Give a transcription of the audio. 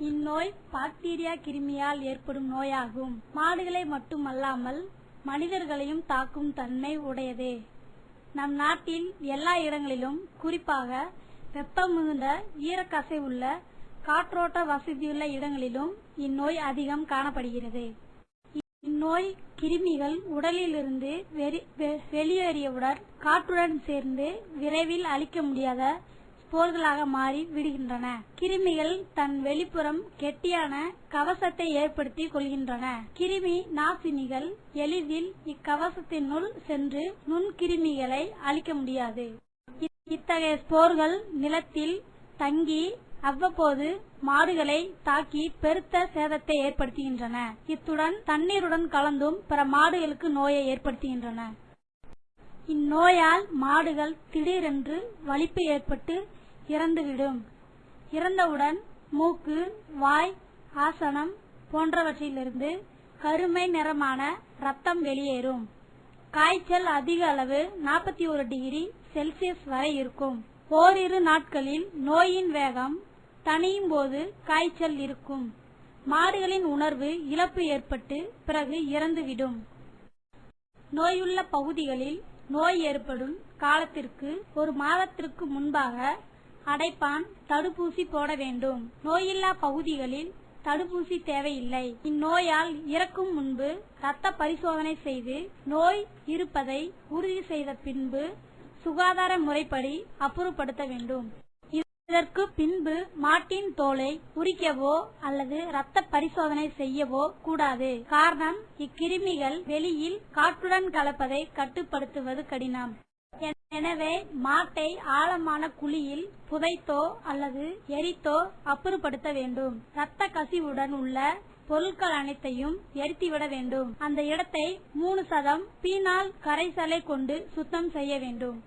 இந்நோய் பாக்டீரியா கிருமியால் ஏற்படும் நோயாகும். மாடுகளை மட்டுமல்லாமல் மனிதர்களையும் தாக்கும் தன்மை உடையது. நம் நாட்டில் எல்லா இடங்களிலும் குறிப்பாக வெப்பம் மிகுந்த ஈரக்கசைவுள்ள காற்றோட்ட வசதியுள்ள இடங்களிலும் இந்நோய் அதிகம் காணப்படுகிறது. இந்நோய் கிருமிகள் உடலிலிருந்து வெறி- வெ- வெளியேறியவுடன் காற்றுடன் சேர்ந்து விரைவில் அழிக்க முடியாத போர்களாக மாறி விடுகின்றன. கிருமிகள் தன் வெளிப்புறம் கெட்டியான கவசத்தை ஏற்படுத்தி கொள்கின்றன. கிருமி நாசினிகள் எளிதில் இக்கவசத்தினுள் சென்று நுண்கிருமிகளை அழிக்க முடியாது. இத்தகைய ஸ்போர்கள் நிலத்தில் தங்கி அவ்வப்போது மாடுகளை தாக்கி பெருத்த சேதத்தை ஏற்படுத்துகின்றன. இத்துடன் தண்ணீருடன் கலந்தும் பிற மாடுகளுக்கு நோயை ஏற்படுத்துகின்றன. இந்நோயால் மாடுகள் திடீரென்று வலிப்பு ஏற்பட்டு இறந்துவிடும். இறந்தவுடன் மூக்கு வாய் ஆசனம் போன்றவற்றிலிருந்து கருமை நிறமான ரத்தம் வெளியேறும். காய்ச்சல் அதிக அளவு 41 டிகிரி செல்சியஸ் வரை இருக்கும். ஓரிரு நாட்களில் நோயின் வேகம் தனியும் போது காய்ச்சல் இருக்கும். மாடுகளின் உணர்வு இழப்பு ஏற்பட்டு பிறகு இறந்துவிடும். நோயுள்ள பகுதிகளில் நோய் ஏற்படும் காலத்திற்கு ஒரு மாதத்திற்கு முன்பாக அடைப்பான் தடுப்பூசி போட வேண்டும். நோயில்லா பகுதிகளில் தடுப்பூசி தேவையில்லை. இந்நோயால் இறக்கும் முன்பு ரத்த பரிசோதனை செய்து நோய் இருப்பதை உறுதி செய்த பின்பு சுகாதார முறைப்படி அப்புறப்படுத்த வேண்டும். இதற்கு பின்பு மாட்டின் தோலை உரிக்கவோ அல்லது இரத்த பரிசோதனை செய்யவோ கூடாது. காரணம் இக்கிருமிகள் வெளியில் காற்றுடன் கலப்பதை கட்டுப்படுத்துவது கடினம். எனவே மாட்டை ஆழமான குழியில் புதைத்தோ அல்லது எரித்தோ அப்புறப்படுத்த வேண்டும். ரத்த கசிவுடன் உள்ள பொருட்கள் அனைத்தையும் எரித்துவிட வேண்டும். அந்த இடத்தை மூணு சதம் பீனால் கரைசலை கொண்டு சுத்தம் செய்ய வேண்டும்.